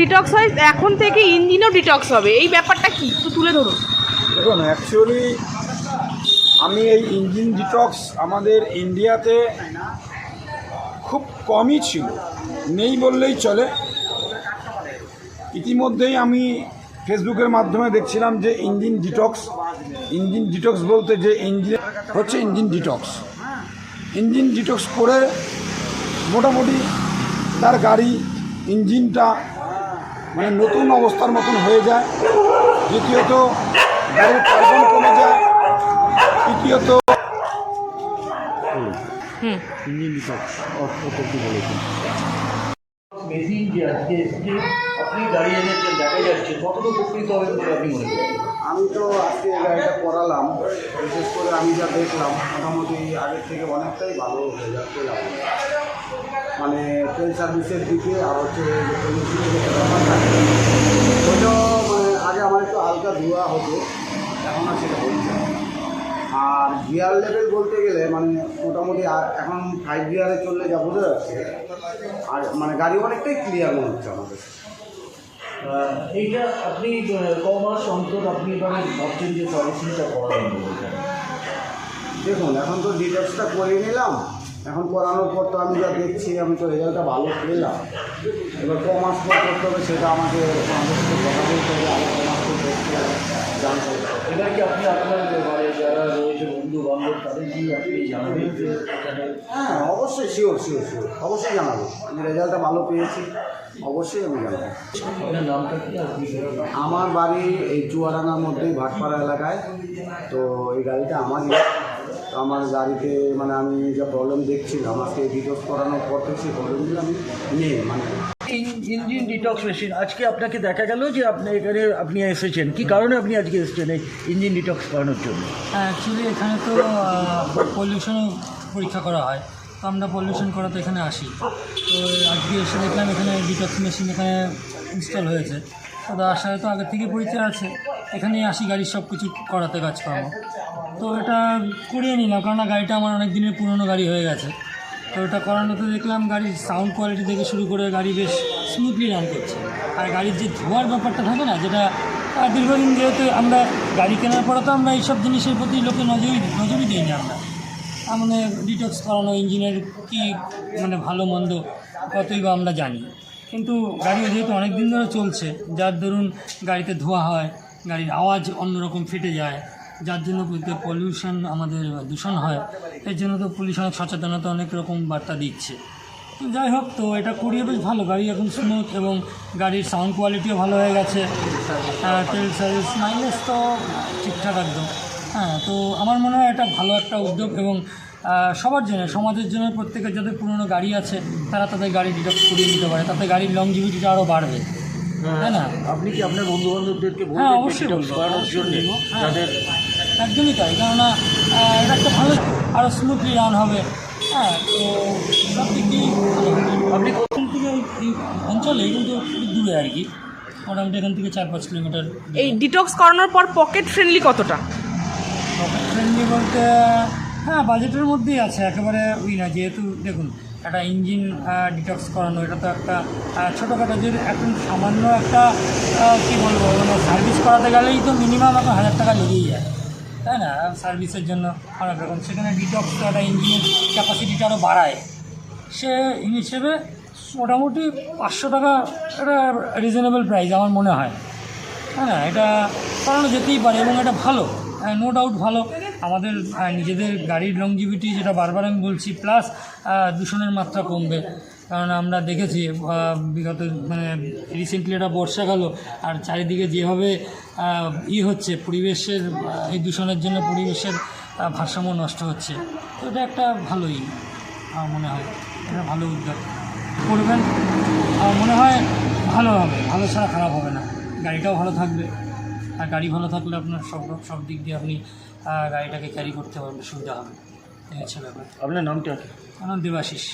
Detox হয়, এখন থেকে ইঞ্জিনও ডিটক্স হবে। এই ব্যাপারটা কি? একটু তুলে ধরুন দেখুন অ্যাকচুয়ালি আমি এই ইঞ্জিন ডিটক্স আমাদের ইন্ডিয়াতে খুব কমই ছিল। নেই বললেই চলে। ইতিমধ্যেই আমি ফেসবুকের মাধ্যমে দেখছিলাম যে ইঞ্জিন ডিটক্স ইঞ্জিন ডিটক্স বলতে যে ইঞ্জিন হচ্ছে ইঞ্জিন ডিটক্স ইঞ্জিন ডিটক্স করে মোটামুটি তার গাড়ি, ইঞ্জিনটা মানে নতুন অবস্থার মতন হয়ে যায়। দ্বিতীয়ত গাড়ির কার্বন কমে যায়। তৃতীয়ত মেশিন যে আজকে এসছে আপনি গাড়ি এনেছেন দেখা যাচ্ছে। কতটা উপকৃত হবে বলে আপনি মনে করেন? আমি তো আজকে গাড়িটা করালাম, বিশেষ করে আমি যা দেখলাম, মোটামুটি আগের থেকে অনেকটাই ভালো রেজাল্ট পেলাম মানে ট্রেন সার্ভিসের দিকে আর হচ্ছে ওইটা মানে আগে আমার একটু হালকা ধোয়া হতো, এখন আর সেটা হচ্ছে আর গিয়ার লেভেল বলতে গেলে মানে মোটামুটি এখন ফাইভ গিয়ারে চললে যা বোঝা যাচ্ছে আর মানে গাড়ি অনেকটাই ক্লিয়ার মনে হচ্ছে আমাদের। এইটা আপনি ক মাস অন্তর আপনি এবার ভাবছেন যে পলিসিটা করাবেন? দেখুন, এখন তো ডিটেলসটা করে নিলাম। এখন করানোর পর তো আমি যা দেখছি, আমি তো রেজাল্টটা ভালো পেলাম। এবার ক মাস পর করতে হবে সেটা আমাকে কথা বলতে হবে, জানতে হবে। এবার কি আপনি আপনার মানে যারা রয়েছে বন্ধু বান্ধব তাদের কি আপনি জানাবেন? যে এখানে হ্যাঁ অবশ্যই শিওর শিওর শিওর অবশ্যই জানাব। আমি রেজাল্টটা ভালো পেয়েছি অবশ্যই আমি জানাব। আপনার নামটা কি? আপনি আমার বাড়ি এই চুয়াডাঙ্গার মধ্যেই ভাটপাড়া এলাকায়। তো এই গাড়িটা আমারই। তো আমার গাড়িতে মানে আমি যা প্রবলেম দেখছিলাম আমাকে ডিটোস করানোর পর থেকে সেই প্রবলেমগুলো আমি নেই মানে ইঞ্জিন ডিটক্স মেশিন আজকে আপনাকে দেখা গেল যে আপনি এখানে আপনি এসেছেন। কি কারণে আপনি আজকে এসেছেন এই ইঞ্জিন ডিটক্স করানোর জন্য? অ্যাকচুয়ালি এখানে তো পলিউশনও পরীক্ষা করা হয়। তো আমরা পলিউশন করাতে এখানে আসি। তো আজকে এসে দেখলাম এখানে ডিটক্স মেশিন এখানে ইনস্টল হয়েছে। তো সাথে তো আগের থেকে পরিচয় আছে। এখানেই আসি, গাড়ির সব কিছু করাতে, কাজকর্ম। তো এটা করিয়ে নিলাম। কারণ গাড়িটা আমার অনেক দিনের পুরনো গাড়ি হয়ে গেছে। তো এটা করানোতে দেখলাম গাড়ির সাউন্ড কোয়ালিটি থেকে শুরু করে গাড়ি বেশ স্মুথলি রান করছে। আর গাড়ির যে ধোয়ার ব্যাপারটা থাকে না, যেটা দীর্ঘদিন যেহেতু আমরা গাড়ি কেনার পরে তো আমরা এইসব জিনিসের প্রতি লোকে নজরই নজরই দিই না আমরা মানে ডিটক্স করানো ইঞ্জিনের কি মানে ভালো, মন্দ, কতই বা আমরা জানি। কিন্তু গাড়ি যেহেতু অনেক দিন ধরে চলছে, যার দরুন গাড়িতে ধোয়া হয়, গাড়ির আওয়াজ অন্যরকম ফেটে যায় যার জন্য পলিউশন আমাদের দূষণ হয় এর জন্য তো পুলিশ অনেক সচেতনতা অনেক রকম বার্তা দিচ্ছে। যাই হোক তো এটা করিয়ে বেশ ভালো। গাড়ি এখন স্মুথ এবং গাড়ির সাউন্ড কোয়ালিটিও ভালো হয়ে গেছে। তেল সার্ভিস মাইলেজ তো ঠিকঠাক একদম। হ্যাঁ তো আমার মনে হয় এটা ভালো একটা উদ্যোগ এবং সবার জন্য সমাজের জন্য প্রত্যেকের যাদের পুরনো গাড়ি আছে তারা তাদের গাড়ি ডিডক্ট করিয়ে নিতে পারে। তাতে গাড়ির লংজিভিটিটা আরও বাড়বে। তাই না? আপনি কি আপনার বন্ধু বান্ধবদেরকে হ্যাঁ অবশ্যই বলব। হ্যাঁ। যাদের একদমই তাই কেননা এটা একটা ভালো আরও স্মুথলি রান হবে। হ্যাঁ তো সব দিক আপনি থেকে এই- এই অঞ্চলে কিন্তু একটু দূরে আর কি। মোটামুটি এখান থেকে চার পাঁচ কিলোমিটার এই ডিটক্স করানোর পর পকেট ফ্রেন্ডলি কতটা? পকেট ফ্রেন্ডলি বলতে হ্যাঁ বাজেটের মধ্যেই আছে একেবারে ওই না যেহেতু দেখুন একটা ইঞ্জিন ডিটক্স করানো এটা তো একটা ছোটোখাটো যে এখন সামান্য একটা কী বলব মানে সার্ভিস করাতে গেলেই তো মিনিমাম এখন হাজার টাকা লেগেই যায়। তাই না? সার্ভিসের জন্য অনেক রকম। সেখানে ডিটক্স একটা ইঞ্জিনের ক্যাপাসিটিটা আরও বাড়ায়। সে হিসেবে মোটামুটি পাঁচশো টাকা একটা রিজনেবল প্রাইস আমার মনে হয়। হ্যাঁ এটা করানো যেতেই পারে এবং এটা ভালো। নো ডাউট ভালো। আমাদের আহ, নিজেদের গাড়ির লংজিভিটি যেটা বারবার আমি বলছি প্লাস দূষণের মাত্রা কমবে। কারণ আমরা দেখেছি বিগত মানে রিসেন্টলি এটা বর্ষাকাল আর চারিদিকে যেভাবে ই হচ্ছে পরিবেশের এই দূষণের জন্য পরিবেশের ভারসাম্য নষ্ট হচ্ছে তো এটা একটা ভালোই আমার মনে হয় এটা ভালো উদ্যোগ। করবেন আমার মনে হয় ভালো হবে ভালো ছাড়া খারাপ হবে না গাড়িটাও ভালো থাকবে আর গাড়ি ভালো থাকলে আপনার সব সব দিক দিয়ে আপনি গাড়িটাকে ক্যারি করতে পারবেন সুবিধা হবে এই হচ্ছে ব্যাপার। আপনার নামটা আমার দেবাশিস।